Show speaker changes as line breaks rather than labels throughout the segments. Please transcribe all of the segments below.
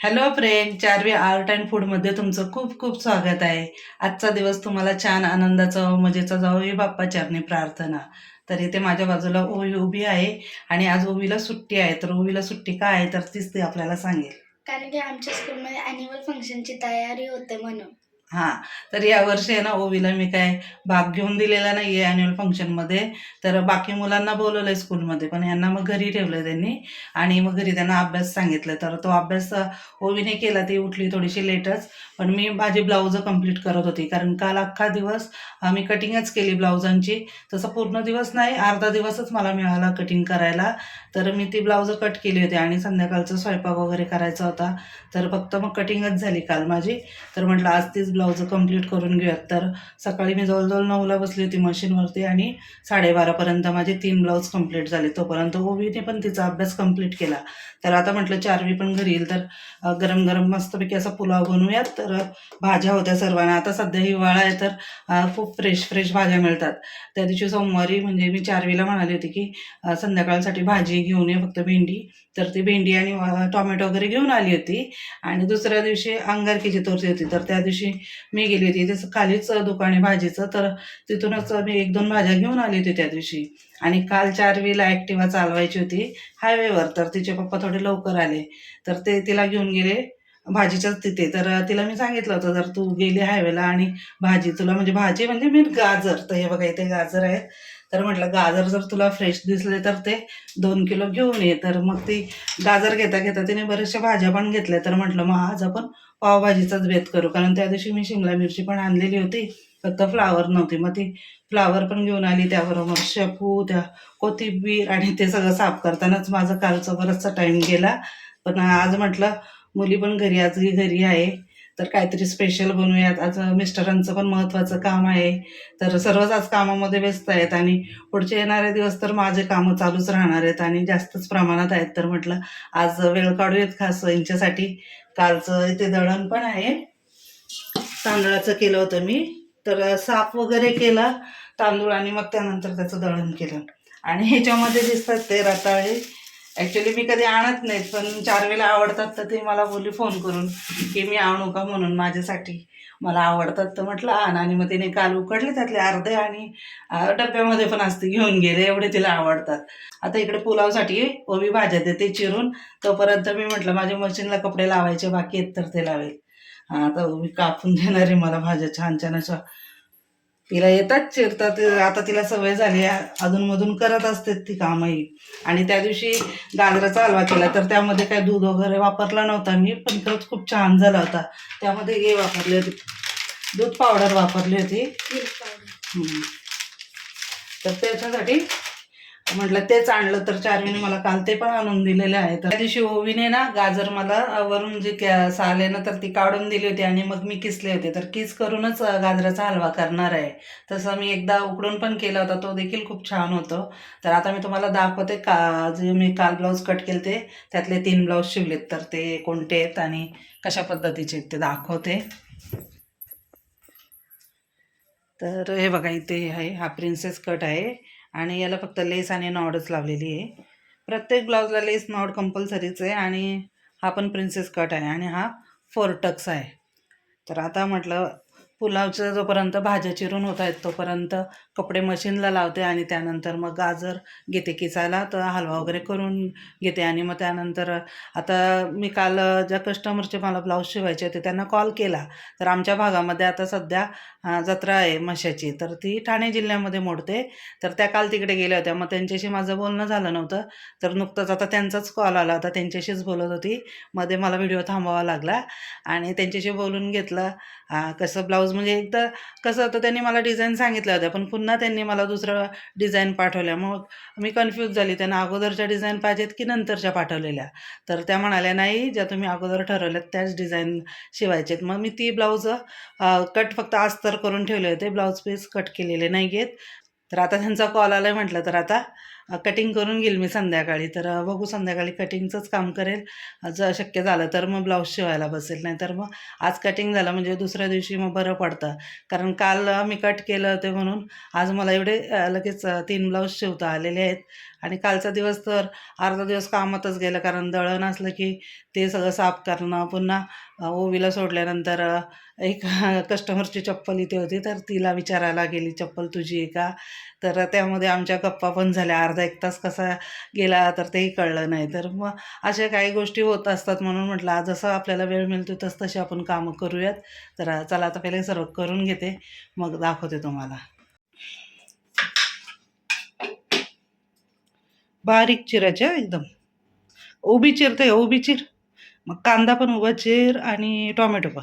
Hello friend Charvi art and फूडमध्ये तुमचं खूप खूप स्वागत आहे. आजचा दिवस तुम्हाला छान आनंदाचा मजेचा जावो ही बाप्पा चरणी प्रार्थना. तर इथे माझ्या बाजूला ओवी उभी आहे आणि आज ओवीला सुट्टी आहे. तर ओवीला सुट्टी काय आहे? तर तीच ती आपल्याला सांगेल.
कारण की आमच्या स्कूलमध्ये अॅन्युअल फंक्शनची तयारी होते म्हणून.
हां तर यावर्षी आहे ना ओवीला मी काय भाग घेऊन दिलेला नाही आहे अॅन्युअल फंक्शनमध्ये तर बाकी मुलांना बोलवलं आहे स्कूलमध्ये पण यांना मग घरी ठेवलं त्यांनी. आणि मग घरी त्यांना अभ्यास सांगितलं तर तो अभ्यास ओवीने केला ती उठली थोडीशी लेटच. पण मी माझी ब्लाऊज कंप्लीट करत होती कारण काल अख्खा दिवस मी कटिंगच केली ब्लाऊजांची तसं पूर्ण दिवस नाही अर्धा दिवसच मला मिळाला कटिंग करायला. तर मी ती ब्लाऊज कट केली होती आणि संध्याकाळचा स्वयंपाक वगैरे करायचा होता. तर फक्त मग कटिंगच झाली काल माझी. तर म्हटलं आज तीच ब्लाऊज कंप्लीट करून घेऊयात. तर सकाळी मी जवळजवळ नऊला बसली होती मशीनवरती आणि साडेबारापर्यंत माझे तीन ब्लाऊज कंप्लीट झाले. तोपर्यंत ओवीने पण तिचा अभ्यास कंप्लीट केला. तर आता म्हटलं चारवी पण घरी येईल. तर गरम गरम मस्तपैकी असा पुलाव बनवूयात. तर भाज्या होत्या सर्वांना. आता सध्या हिवाळा आहे तर खूप फ्रेश फ्रेश भाज्या मिळतात. त्या दिवशी सोमवारी म्हणजे मी चारवीला म्हणाली होती की संध्याकाळसाठी भाजी घेऊन ये फक्त भेंडी. तर ती भेंडी आणि टॉमॅटो टोमॅटो वगैरे घेऊन आली होती. आणि दुसऱ्या दिवशी अंगारकीची तोरची होती. तर त्या दिवशी मी गेली होती. तिथं खालीच दुकान आहे भाजीचं तर तिथूनच मी एक दोन भाज्या घेऊन आली होती त्या दिवशी. आणि काल चार वेला ॲक्टिवा चालवायची होती हायवेवर तर तिचे पप्पा थोडे लवकर आले. तर ते तिला घेऊन गेले भाजीच्याच तिथे. तर तिला मी सांगितलं होतं जर तू गेली हायवेला आणि भाजी तुला म्हणजे भाजी म्हणजे मी गाजर. तर हे बघा इथे गाजर आहेत. तर म्हटलं गाजर जर तुला फ्रेश दिसले तर ते दोन किलो घेऊन ये. तर मग ती गाजर घेता घेता तिने बऱ्याचशा भाज्या पण घेतल्या. तर म्हटलं मग आज आपण पावभाजीचाच बेत करू. कारण त्या दिवशी मी शिमला मिरची पण आणलेली होती. फक्त फ्लावर नव्हती. मग ती फ्लावर पण घेऊन आली. त्याबरोबर शेपू त्या कोथिंबीर आणि ते सगळं साफ करतानाच माझं कालचा बराचसा टाईम गेला. पण आज म्हटलं मुली पण घरी आज घरी आहे. तर काहीतरी स्पेशल बनवूयात. आज मिस्टरांचं पण महत्त्वाचं काम आहे. तर सर्वच आज कामामध्ये व्यस्त आहेत आणि पुढचे येणारे दिवस तर माझे कामं चालूच राहणार आहेत आणि जास्तच प्रमाणात आहेत. तर म्हटलं आज वेळ काढूयात खास यांच्यासाठी. कालचं इथे दळण पण आहे. तांदळाचं केलं होतं मी. तर साफ वगैरे केला तांदूळ आणि मग त्यानंतर त्याचं दळण केलं. आणि ह्याच्यामध्ये दिसतात ते रताळे. ॲक्च्युली मी कधी आणत नाहीत पण चार वेळेला आवडतात तर ते मला बोलली फोन करून की मी आणू का म्हणून माझ्यासाठी. मला आवडतात तर म्हटलं आण. आणि मग तिने काल उकडले त्यातले अर्धे आणि डब्यामध्ये पण असते घेऊन गेले एवढे तिला आवडतात. आता इकडे पुलावसाठी ओबी भाज्या देते चिरून तोपर्यंत मी म्हटलं माझ्या मशीनला कपडे लावायचे बाकी आहेत तर ते लावेल. आता ओबी कापून देणार आहे मला भाज्या छान छान अशा तिला येतात चिरतात आता तिला सवय झाली आहे. अधूनमधून करत असते ती कामही. आणि त्या दिवशी गाजराचा हलवा केला तर त्यामध्ये काय दूध वगैरे वापरला नव्हता मी पण खरंच खूप छान झाला होता. त्यामध्ये हे वापरले होते. दूध पावडर वापरली होती. तर त्याच्यासाठी म्हटलं तेच आणलं तर चार्मीने मला काल ते पण आणून दिलेले आहे तर त्या दिवशी ओवीने ना गाजर मला वरून जे साले ना तर ती काढून दिली होती आणि मग मी किसले होते. तर किस करूनच गाजराचा हलवा करणार आहे. तसं मी एकदा उकडून पण केला होता तो देखील खूप छान होतो. तर आता मी तुम्हाला दाखवते का जे मी काल ब्लाऊज कट केले ते त्यातले तीन ब्लाऊज शिवलेत. तर ते कोणते आहेत आणि कशा पद्धतीचे आहेत ते दाखवते. तर हे बघा इथे आहे हा प्रिन्सेस कट आहे. आणि याला फक्त लेस आणि नॉडच लावलेली आहे. प्रत्येक ब्लाऊजला लेस नॉड कंपल्सरीच आहे आणि हा पण प्रिन्सेस कट आहे आणि हा फोर टक्स आहे. तर आता म्हटलं पुलावचं जोपर्यंत भाज्या चिरून होत आहेत तोपर्यंत कपडे मशीनला लावते आणि त्यानंतर मग गाजर घेते किसायला तर हलवा वगैरे करून घेते. आणि मग त्यानंतर आता मी काल ज्या कस्टमरचे मला ब्लाऊज शिवायचे होते त्यांना कॉल केला. तर आमच्या भागामध्ये आता सध्या जत्रा आहे म्हशाची तर ती ठाणे जिल्ह्यामध्ये मोडते. तर त्या काल तिकडे गेल्या होत्या. मग त्यांच्याशी माझं बोलणं झालं नव्हतं. तर नुकतंच आता त्यांचाच कॉल आला होता. त्यांच्याशीच बोलत होती. मध्ये मला व्हिडिओ थांबावा लागला. आणि त्यांच्याशी बोलून घेतलं. कसं ब्लाऊज म्हणजे एकदा कसं होतं त्यांनी मला डिझाईन सांगितल्या होत्या पण पुन्हा त्यांनी मला दुसरं डिझाईन पाठवल्या. मग मी कन्फ्यूज झाली. त्यांना अगोदरच्या डिझाईन पाहिजेत की नंतरच्या पाठवलेल्या? तर त्या म्हणाल्या नाही ज्या तुम्ही अगोदर ठरवल्यात त्याच डिझाईन शिवायचे मग मी ती ब्लाऊज कट फक्त अस्तर करून ठेवले होते. ब्लाऊज पीस कट केलेले नाही घेत तर आता त्यांचा कॉल आला म्हटलं तर आता कटिंग करून घेईल मी संध्याकाळी. तर बघू संध्याकाळी कटिंगचंच काम करेल. जर शक्य झालं तर मग ब्लाऊज शिवायला बसेल. नाही तर मग आज कटिंग झालं म्हणजे दुसऱ्या दिवशी मग बरं पडतं. कारण काल मी कट केलं होते म्हणून आज मला एवढे लगेच तीन ब्लाऊज शिवता आलेले आहेत. आणि कालचा दिवस तर अर्धा दिवस कामातच गेलं कारण दळण असलं की ते सगळं साफ करणं पुन्हा ओवीला सोडल्यानंतर एक कस्टमरची चप्पल इथे होती तर तिला विचारायला गेली चप्पल तुझी आहे का? तर त्यामध्ये आमच्या गप्पा पण झाल्या. अर्धा एक तास कसा गेला तर तेही कळलं नाही. तर मग अशा काही गोष्टी होत असतात म्हणून म्हटलं आज जसं आपल्याला वेळ मिळतो तस तशी आपण कामं करूयात. तर चला आता पहिले सर्व करून घेते मग दाखवते तुम्हाला. बारीक चिराच्या एकदम. उभी चिरते का उभी चिर. मग कांदा पण उभा चिर आणि टोमॅटो पण.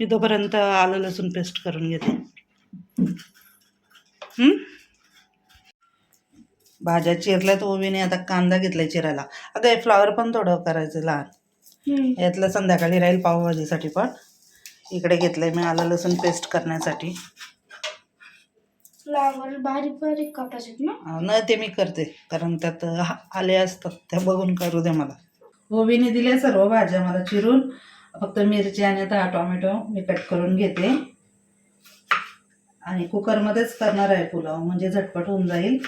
मी तोपर्यंत आलं लसूण पेस्ट करून घेते? भाज्या चिरल्यात ओवीने आता कांदा घेतलाय चिरायला. अगं हे फ्लावर पण थोडं करायचं लहान. यातलं संध्याकाळी राहील पावभाजीसाठी पण. इकडे घेतलंय मी आलं लसूण पेस्ट करण्यासाठी.
फ्लावर बारीक बारीक कापायचे ना?
न ते मी करते कारण त्यात आले असतात त्या बघून करू दे मला. ओवीने दिल्या सर्व भाज्या मला चिरून. फक्त मिरची आणि आता हा टोमॅटो मी कट करून घेते. आणि कुकरमध्येच करणार आहे पुलाव म्हणजे झटपट होऊन जाईल.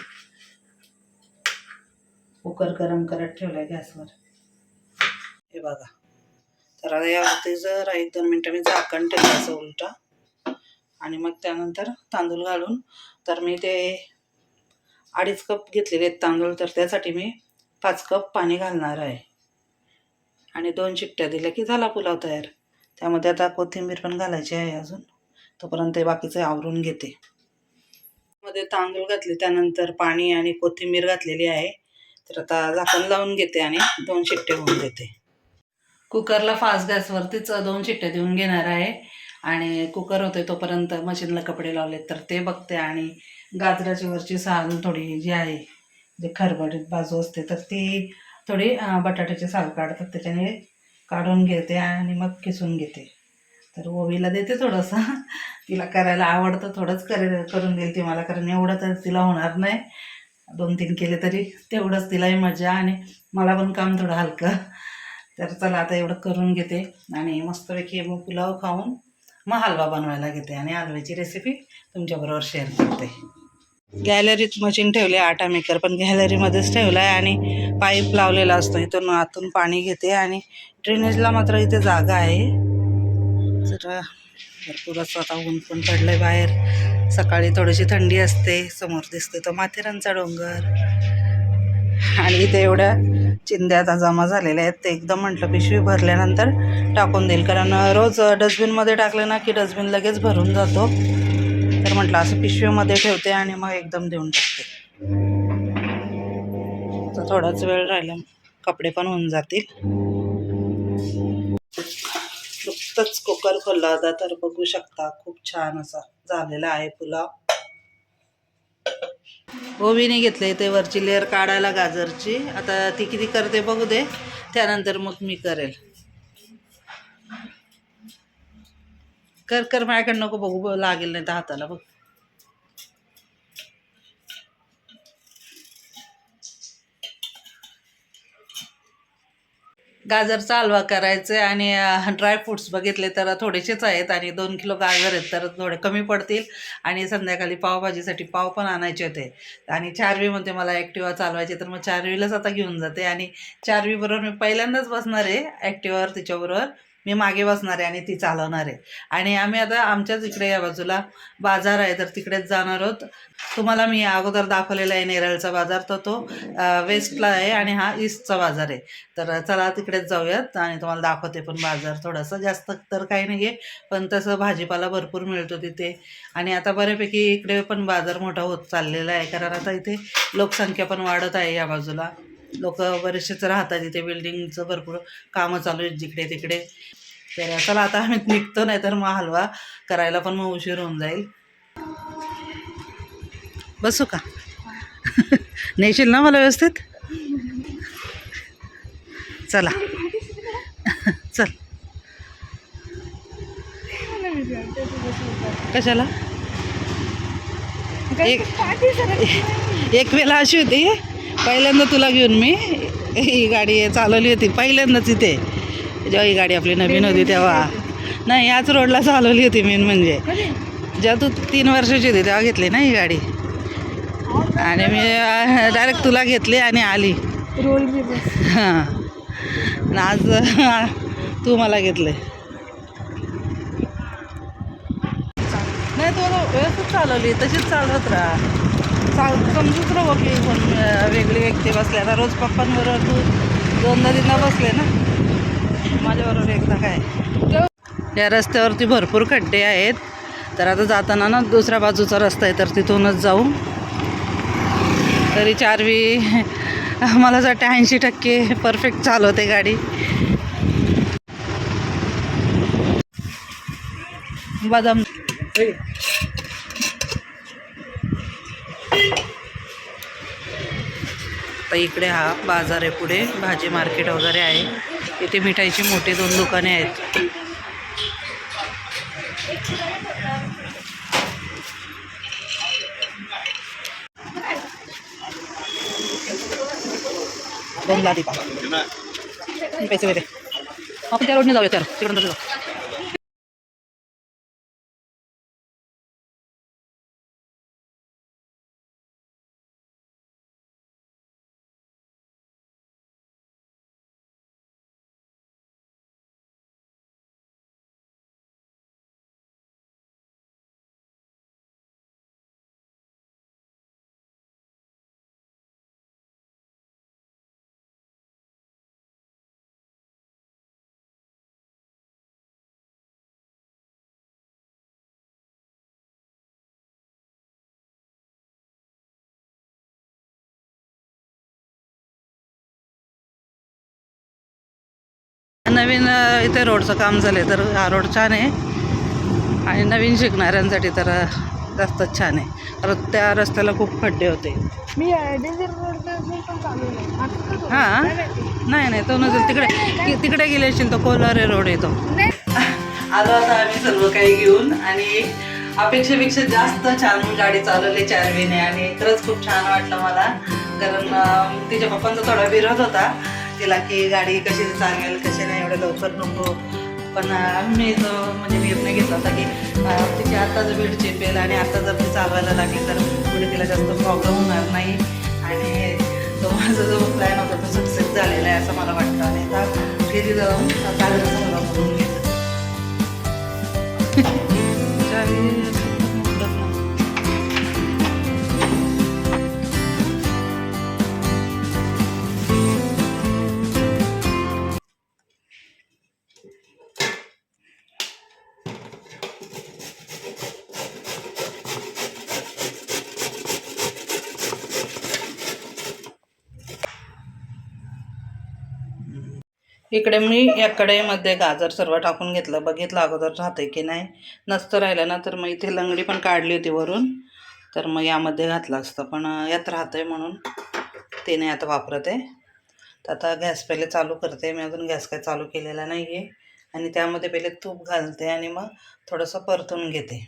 कुकर गरम करत ठेवलाय गॅसवर. हे बघा. तर आता यावरती जर एक दोन मिनटं मी झाकण ठेवलं असं उलटा. आणि मग त्यानंतर तांदूळ घालून तर मी ते अडीच कप घेतलेले आहेत तांदूळ तर त्यासाठी मी पाच कप पाणी घालणार आहे. आणि दोन चिकट्या दिल्या की झाला पुलाव तयार. त्यामध्ये आता कोथिंबीर पण घालायची आहे अजून. तोपर्यंत ते बाकीचं आवरून घेते. मध्ये तांदूळ घातले त्यानंतर पाणी आणि कोथिंबीर घातलेली आहे. तर आता झाकण लावून घेते आणि दोन शिट्टे होऊन देते. कुकरला फास्ट गॅसवरतीच दोन शिट्टे देऊन घेणार आहे. आणि कुकर होते तोपर्यंत मशीनला कपडे लावले तर ते बघते आणि गाजराची वरची साल थोडी जी आहे जे खरबडीत बाजू असते तर ती थोडी बटाट्याची साल काढतात त्याच्याने काढून घेते आणि मग किसून घेते. तर ओवीला देते थोडंसं. तिला करायला आवडतं थोडंच करे करून देईल ती मला कारण एवढं तर तिला होणार नाही. दोन तीन केले तरी तेवढंच तिलाही मजा आणि मला पण काम थोडं हलकं. तर चला आता एवढं करून घेते आणि मस्तपैकी मग पुलाव खाऊन मग हलवा बनवायला घेते आणि हलव्याची रेसिपी तुमच्याबरोबर शेअर करते. गॅलरीत मशीन ठेवली आटा मेकर पण गॅलरीमध्येच ठेवला आहे आणि पाईप लावलेला असतो. इथून आतून पाणी घेते आणि ड्रेनेजला मात्र इथे जागा आहे. तर भरपूर असं आता ऊन पण पडलं आहे बाहेर. सकाळी थोडीशी थंडी असते समोर दिसते तो माथेरानचा डोंगर. आणि इथे एवढ्या चिंद्या आता जमा झालेल्या आहेत. ते एकदम म्हटलं पिशवी भरल्यानंतर टाकून देईल. कारण रोज डस्टबिनमध्ये टाकले ना की डस्टबिन लगेच भरून जातो. तर म्हटलं असं पिशवीमध्ये ठेवते आणि मग एकदम देऊन टाकते. तर थोडाच वेळ राहिला कपडे पण होऊन जातील. नुकतंच कुकर खोलला होता तर बघू शकता खूप छान असा झालेला आहे पुलाव. ओवीने घेतले ते वरची लेअर काढायला गाजरची. आता ती किती करते बघू दे. त्यानंतर मग मी करेल. कर कर माझ्याकडे नको बघू लागेल नाही तर हाताला बघ. गाजरचा हलवा करायचे आहे आणि ड्रायफ्रूट्स बघितले तर थोडेसेच आहेत आणि दोन किलो गाजर आहेत तर थोडे कमी पडतील. आणि संध्याकाळी पावभाजीसाठी पाव पण आणायचे होते. आणि चारवीमध्ये मला ॲक्टिवा चालवायचे तर मग चारवीलाच आता घेऊन जाते. आणि चारवीबरोबर मी पहिल्यांदाच बसणार आहे ॲक्टिवावर तिच्याबरोबर मी मागे बसणार आहे आणि ती चालवणार आहे. आणि आम्ही आता आमच्याच इकडे या बाजूला बाजार आहे तर तिकडेच जाणार आहोत. तुम्हाला मी अगोदर दाखवलेला आहे नेरळचा बाजार तर तो वेस्टला आहे आणि हा ईस्टचा बाजार आहे. तर चला तिकडेच जाऊयात आणि तुम्हाला दाखवते पण बाजार थोडासा जास्त तर काही नाही आहे पण तसं भाजीपाला भरपूर मिळतो तिथे. आणि आता बऱ्यापैकी इकडे पण बाजार मोठा होत चाललेला आहे कारण आता इथे लोकसंख्या पण वाढत आहे या बाजूला. लोक बरेचसेच राहतात इथे बिल्डिंगचं भरपूर कामं चालू आहेत जिकडे तिकडे. तर चला आता आम्ही निघतो नाही तर मग हलवा करायला पण मग उशीर होऊन जाईल. बसू का? नेशील ना मला व्यवस्थित? चला. चल. कशाला? एक एक वेळा अशी होती पहिल्यांदा तुला घेऊन मी ही गाडी चालवली होती पहिल्यांदाच इथे. जेव्हा ही गाडी आपली नवीन होती तेव्हा. नाही याच रोडला चालवली होती मेन म्हणजे. जेव्हा तू तीन वर्षाची होती तेव्हा घेतली ना ही गाडी. आणि मी डायरेक्ट तुला घेतली आणि आली. हां. आज तू मला घेतले नाही तू व्यवस्थित चालवली तशीच चालवत राहा. चाल समजूच राहू की कोण वेगळी व्यक्ती बसल्या आता रोज पप्पांबरोबर तू दोनदा तीनदा बसले ना. माझ्याबरोबर एकदा काय? या रस्त्यावरती भरपूर खड्डे आहेत. तर आता जाताना ना दुसऱ्या बाजूचा रस्ता आहे तर तिथूनच जाऊ. तरी चारवी मला असं वाटतं ऐंशी टक्के परफेक्ट चालवते गाडी. बदाम. तर इकडे हा बाजार आहे पुढे भाजी मार्केट वगैरे आहे. इथे मिठाईची मोठी दोन दुकाने आहेत. दोन लादी पैसे वगैरे आपण त्या रोडने जाऊया तर तिकडून जाऊ नवीन इथे रोडचं काम झालं तर हा रोड छान आहे. आणि नवीन शिकणाऱ्यांसाठी तर जास्तच छान आहे. कारण त्या रस्त्याला खूप खड्डे होते.
मी
हां? नाही नाही तो नसेल. तिकडे तिकडे गेले असतील तो कोलारे रोड येतो आलो आता आम्ही सर्व काही घेऊन आणि अपेक्षेपेक्षा जास्त छान गाडी चालवली चारवीने आणि खरंच खूप छान वाटलं मला. कारण तिच्या पप्पांचा थोडा विरोध होता. तिला की गाडी कशी चालेल कशी नाही एवढं लवकर नको. पण आम्ही मी तो म्हणजे निर्णय घेतला होता की तिची आता जर वेळ चेपेल आणि आता जर ती चालवायला लागली तर पुढे तिला जास्त प्रॉब्लेम होणार नाही. आणि तो माझा जो प्लॅन होता तो सक्सेस झालेला आहे असं मला वाटतं. आणि आता फिरी जाऊन कागद सगळं घेतलं इकडे मी या कढईमध्ये गाजर सर्व टाकून घेतलं. बघितलं अगोदर राहते की नाही. नसतं राहिलं ना तर मग इथे लंगडी पण काढली होती वरून. तर मग यामध्ये घातलं असतं. पण यात यात राहतंय म्हणून ते नाही आता वापरत आहे. तर आता गॅस पहिले चालू करते. मी अजून गॅस काय चालू केलेला नाही आहे आणि त्यामध्ये पहिले तूप घालते आणि मग थोडंसं परतून घेते.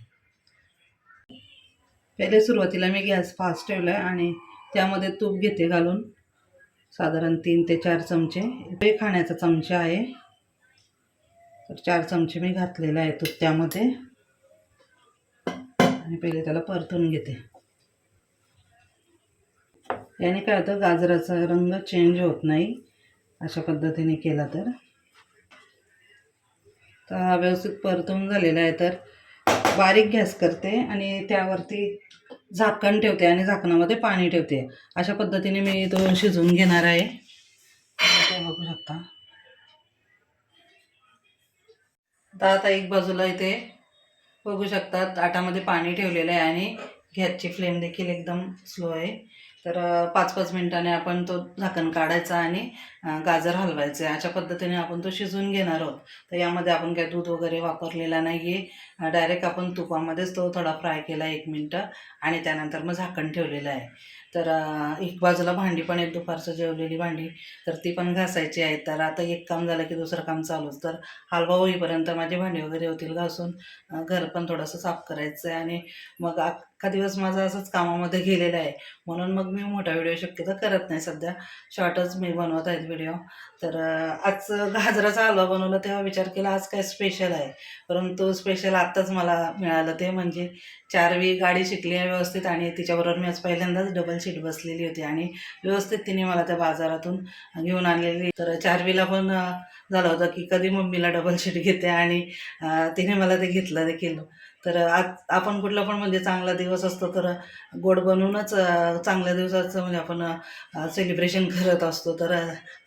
पहिले सुरुवातीला मी गॅस फास्ट ठेवला आहे आणि त्यामध्ये तूप घेते घालून. साधारण तीन ते चार चमचे. हे खाण्याचा चमचा आहे. तर चार चमचे मी घातलेला आहे तूप त्यामध्ये. आणि पहिले त्याला परतून घेते. याने काय होतं? गाजराचा रंग चेंज होत नाही. अशा पद्धतीने केला तर. तर हा व्यवस्थित परतून झालेला आहे. तर बारीक गॅस करते आणि त्यावरती झाकण ठेवते आणि झाकणामध्ये पाणी ठेवते. अशा पद्धतीने मी तो शिजवून घेणार आहे. ते बघू शकता. आता एक बाजूला इथे बघू शकता ताटामध्ये पाणी ठेवलेलं आहे आणि गॅसची फ्लेम देखील एकदम स्लो आहे. तर पाच पाच मिनिटाने आपण तो झाकण काढायचा आणि गाजर गाजर हलवायचे. अशा पद्धतीने आपण तो शिजवून घेणार आहोत. तर यामध्ये आपण काही दूध वगैरे वापरलेला नाही आहे डायरेक्ट आपण तुपामध्येच तो थोडा फ्राय केला एक मिनटं आणि त्यानंतर मग झाकण ठेवलेलं आहे. तर एक बाजूला भांडी पण एक दुपारचं जेवलेली भांडी. तर ती पण घासायची आहे तर आता एक काम झालं की दुसरं काम चालूच. तर हलवा होईपर्यंत माझी भांडी वगैरे होतील घासून घर पण थोडंसं साफ करायचं आहे आणि मग आ- दिवस माझा असंच कामामध्ये गेलेला आहे. म्हणून मग मी मोठा व्हिडिओ शक्यतो करत नाही. सध्या शॉर्टच मी बनवत आहेत व्हिडिओ तर आज गाजराचा हलवा बनवला तेव्हा विचार केला आज काय स्पेशल आहे? परंतु स्पेशल आत्ताच मला मिळालं ते म्हणजे चारवी गाडी शिकली आहे व्यवस्थित आणि तिच्याबरोबर मी आज पहिल्यांदाच डबल सीट बसलेली होती आणि व्यवस्थित तिने मला त्या बाजारातून घेऊन आणलेली. तर चारवीला पण झालं होतं की कधी मम्मीला डबल शीट घेते आणि तिने मला ते घेतलं देखील. तर आज आपण कुठला पण म्हणजे चांगला दिवस असतो तर गोड बनवूनच चांगल्या दिवसाचं म्हणजे आपण सेलिब्रेशन करत असतो. तर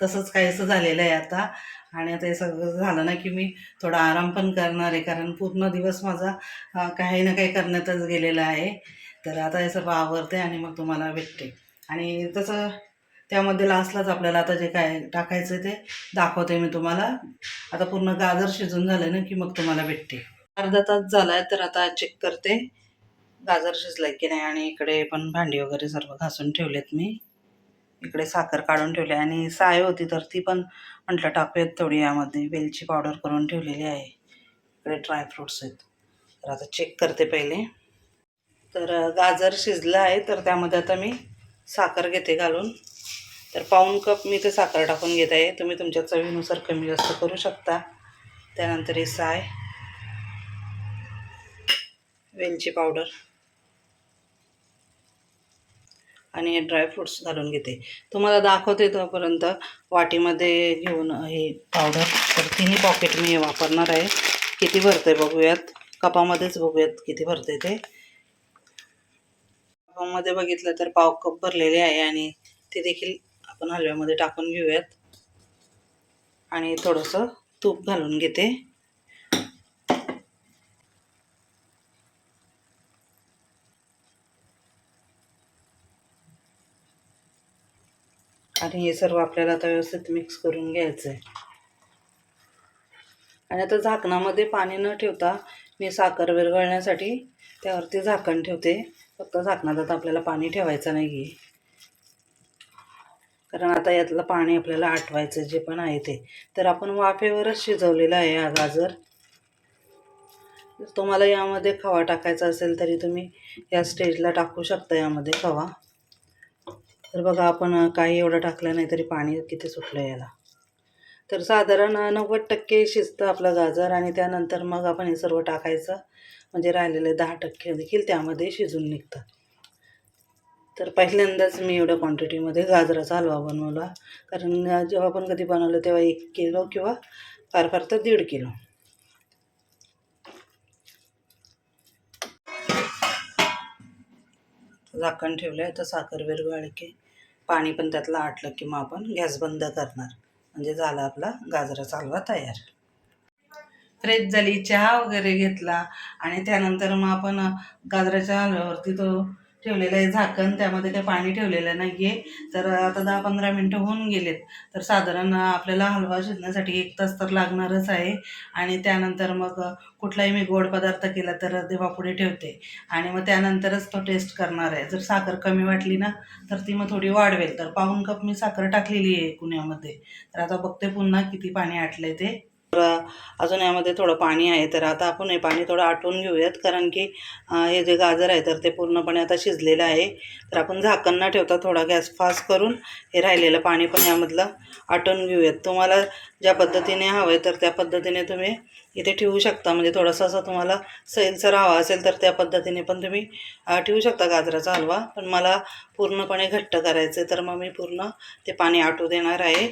तसंच काहीसं झालेलं आहे आता. आणि आता हे सगळं झालं ना की मी थोडा आराम पण करणार आहे. कारण पूर्ण दिवस माझा काही ना काही करण्यातच गेलेला आहे. तर आता हे सर्व आवरते आणि मग तुम्हाला भेटते. आणि तसं त्यामध्ये लास्टलाच आपल्याला आता जे काय टाकायचं ते दाखवते मी तुम्हाला. आता पूर्ण गाजर शिजून झालं ना की मग तुम्हाला भेटते. अर्धा तास झाला आहे तर आता चेक करते. गाजर शिजलाय की नाही आणि इकडे पण भांडी वगैरे सर्व घासून ठेवलेत मी. इकडे साखर काढून ठेवली आणि साय होती तर ती पण म्हटलं टाकूयात थोडी यामध्ये. वेलची पावडर करून ठेवलेली आहे. इकडे ड्रायफ्रुट्स आहेत. तर आता चेक करते पहिले. तर गाजर शिजलं आहे तर त्यामध्ये आता मी साखर घेते घालून. तर पाऊण कप मी ते साखर टाकून घेत आहे. तुम्ही तुमच्या चवीनुसार कमी जास्त करू शकता. त्यानंतर ही साय. वेलची पावडर. आणि ड्रायफ्रुट्स घालून घेते. तुम्हाला दाखवते तोपर्यंत वाटीमध्ये घेऊन हे पावडर. तर तिन्ही पॉकेट मी वापरणार आहे. किती भरते बघूयात. कपामध्येच बघूयात किती भरते ते. कपामध्ये बघितलं तर पाव कप भरलेले आहे आणि ते देखील आपण हलव्यामध्ये टाकून घेऊयात. आणि थोडंसं तूप घालून घेते. आणि हे सर्व आपल्याला आता व्यवस्थित मिक्स करून घ्यायचं आहे आणि आता झाकणामध्ये पाणी न ठेवता मी साखर विरघळण्यासाठी त्यावरती झाकण ठेवते. फक्त झाकणात आता आपल्याला पाणी ठेवायचं नाही कारण आता यातलं पाणी आपल्याला आटवायचं जे पण आहे ते. तर आपण वाफेवरच शिजवलेलं आहे हा गाजर. तुम्हाला यामध्ये खवा टाकायचा असेल तरी तुम्ही या स्टेजला टाकू शकता यामध्ये खवा. तर बघा आपण काही एवढं टाकलं नाही तरी पाणी किती सुटलं याला. तर साधारण नव्वद टक्के शिजतं आपलं गाजर आणि त्यानंतर मग आपण हे सर्व टाकायचं. म्हणजे राहिलेले दहा टक्के देखील त्यामध्ये शिजून निघतं. तर पहिल्यांदाच मी एवढ्या क्वांटिटीमध्ये गाजराचा हलवा बनवला. कारण जेव्हा आपण कधी बनवलं तेव्हा एक किलो किंवा फार फार तर दीड किलो. झाकण ठेवलं आहे तर साखर विरघळली पाणी पण त्यातलं आटलं की मग आपण गॅस बंद करणार. म्हणजे झाला आपला गाजराचा हलवा तयार. फ्रेश झाली चहा वगैरे घेतला आणि त्यानंतर मग आपण गाजराच्या हलव्यावरती तो ठेवलेलं आहे झाकण त्यामध्ये काही पाणी ठेवलेलं नाही आहे तर आता दहा पंधरा मिनटं होऊन गेलेत. तर साधारण आपल्याला हलवा शिजण्यासाठी एक तास तर लागणारच आहे. आणि त्यानंतर मग कुठलाही मी गोड पदार्थ केला तर देवापुढे ठेवते. आणि मग त्यानंतरच तो टेस्ट करणार आहे. जर साखर कमी वाटली ना तर ती मग थोडी वाढवेल. तर पाहून कप मी साखर टाकलेली आहे कुण्यामध्ये. तर आता बघते पुन्हा किती पाणी आटलंय ते. तर अजून यामध्ये थोडं पाणी आहे तर आता आपण हे पाणी थोडं आटवून घेऊयात. कारण की हे जे गाजर आहे तर ते पूर्णपणे आता शिजलेलं आहे. तर आपण झाकण न ठेवता थोडा गॅस फास्ट करून हे राहिलेलं पाणी पण यामधलं आटवून घेऊयात. तुम्हाला ज्या पद्धतीने हवं आहे तर त्या पद्धतीने तुम्ही इथे ठेवू शकता. म्हणजे थोडंसं असं तुम्हाला सैलसर हवा असेल तर त्या पद्धतीने पण तुम्ही ठेवू शकता गाजराचा हलवा. पण मला पूर्णपणे घट्ट करायचं आहे तर मग मी पूर्ण ते पाणी आटू देणार आहे.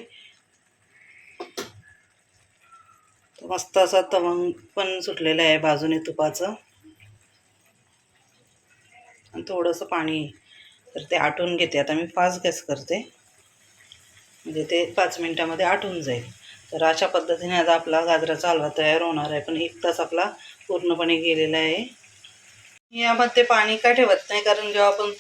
मस्त असा तवंग पण सुटलेलं आहे बाजूने तुपाचं. आणि थोडंसं पाणी तर ते आटून घेते. आता मी फास्ट गॅस करते. म्हणजे ते पाच मिनटामध्ये आटून जाईल. तर अशा पद्धतीने आता आपला गाजराचा हलवा तयार होणार आहे. पण एक तास आपला पूर्णपणे गेलेला आहे. यामध्ये पाणी काय ठेवत नाही? कारण जेव्हा आपण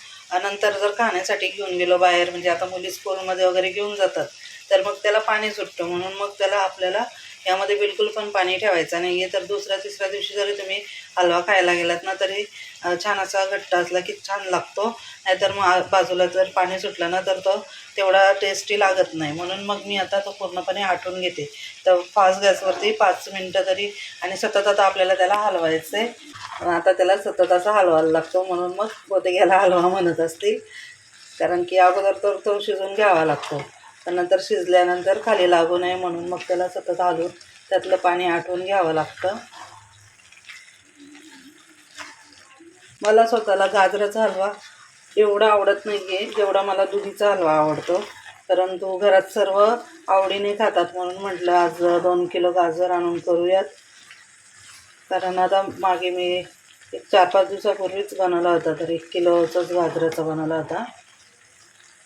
नंतर जर खाण्यासाठी घेऊन गेलो बाहेर म्हणजे आता मुली स्कूलमध्ये वगैरे घेऊन जातात तर मग त्याला पाणी सुटतं. म्हणून मग त्याला आपल्याला यामध्ये बिलकुल पण पाणी ठेवायचं नाही आहे तर दुसऱ्या तिसऱ्या दिवशी जरी तुम्ही हलवा खायला गेलात ना तरी छान असा घट्ट असला की छान लागतो. नाहीतर मग बाजूला जर पाणी सुटलं ना तर तो तेवढा टेस्टी लागत नाही. म्हणून मग मी आता तो पूर्णपणे आटून घेते. तर फास्ट गॅसवरती पाच मिनटं तरी आणि सतत आता आपल्याला त्याला हलवायचं आहे आता त्याला सतत असा हलवायला लागतो. म्हणून मग पोते घ्यायला हलवा म्हणत असतील. कारण की अगोदर तर तो शिजून घ्यावा लागतो. तर नंतर शिजल्यानंतर खाली लागू नये म्हणून मग त्याला सतत हलवून त्यातलं पाणी आटवून घ्यावं लागतं. मला स्वतःला गाजराचा हलवा एवढा आवडत नाही आहे जेवढा मला दुधीचा हलवा आवडतो. परंतु घरात सर्व आवडीने खातात म्हणून म्हटलं आज दोन किलो गाजर आणून करूयात. कारण आता मागे मी एक चार पाच दिवसापूर्वीच बनवला होता तर एक किलोचाच गाजराचा बनवला होता.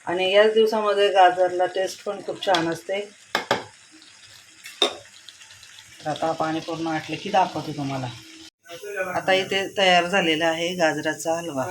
आणि याच दिवसामध्ये गाजरला टेस्ट पण खूप छान असते. तर आता पाणी पूर्ण आटले की दाखवते तुम्हाला. आता इथे तयार झालेला आहे गाजराचा हलवा.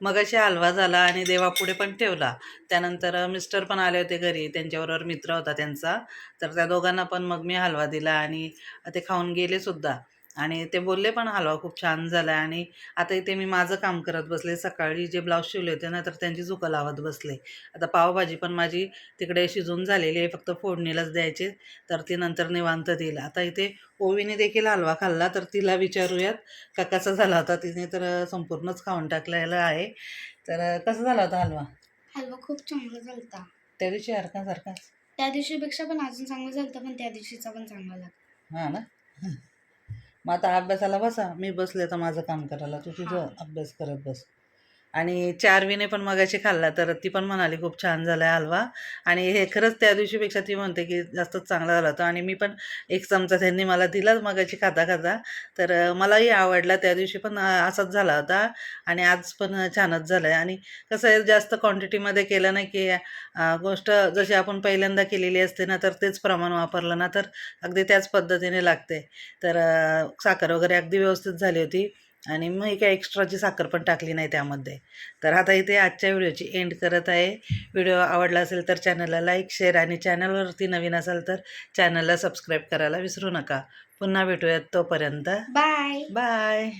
मग अशी हलवा झाला आणि देवापुढे पण ठेवला. त्यानंतर मिस्टर पण आले होते घरी. त्यांच्याबरोबर मित्र होता त्यांचा. तर त्या दोघांना पण मग मी हलवा दिला आणि ते खाऊन गेले सुद्धा. आणि ते बोलले पण हलवा खूप छान झाला आणि आता इथे मी माझं काम करत बसले. सकाळी जे ब्लाऊज शिवले होते ना तर त्यांची झुकं लावत बसले. आता पावभाजी पण माझी तिकडे शिजून झालेली आहे फक्त फोडणीलाच द्यायचे. तर ती नंतर निवांत देईल. आता इथे ओवीने देखील हलवा खाल्ला तर तिला विचारूयात का कसा झाला होता. तिने तर संपूर्णच खाऊन टाकलेला आहे. तर कसा झाला होता हलवा?
हलवा खूप चांगला झालता.
त्या दिवशी सारखा सारखा
त्या दिवशीपेक्षा पण अजून चांगला झालता पण त्या दिवशीचा पण चांगला लागला.
हां ना? मग आता अभ्यासाला बसा. मी बसले तर माझं काम करायला. तू तुझं अभ्यास करत बस. आणि चारवीने पण मगाशी खाल्ला तर ती पण म्हणाली खूप छान झाला आहे हलवा. आणि हे खरंच त्या दिवशीपेक्षा ती म्हणते की जास्तच चांगला झाला होता. आणि मी पण एक चमचा त्यांनी मला दिलाच मगाशी खाता खाता. तर मलाही आवडला. त्या दिवशी पण असाच झाला होता आणि आज पण छानच झाला आहे आणि कसं आहे जास्त क्वांटिटीमध्ये केलं ना की गोष्ट जशी आपण पहिल्यांदा केलेली असते ना तर तेच प्रमाण वापरलं ना तर अगदी त्याच पद्धतीने लागते. तर साखर वगैरे अगदी व्यवस्थित झाली होती. आणि मग काही एक्स्ट्राची साखर पण टाकली नाही त्यामध्ये. तर आता इथे आजच्या व्हिडिओची एंड करत आहे. व्हिडिओ आवडला असेल तर चॅनलला लाईक शेअर आणि चॅनलवरती नवीन असाल तर चॅनलला सबस्क्राईब करायला विसरू नका. पुन्हा भेटूयात तोपर्यंत.
Bye
bye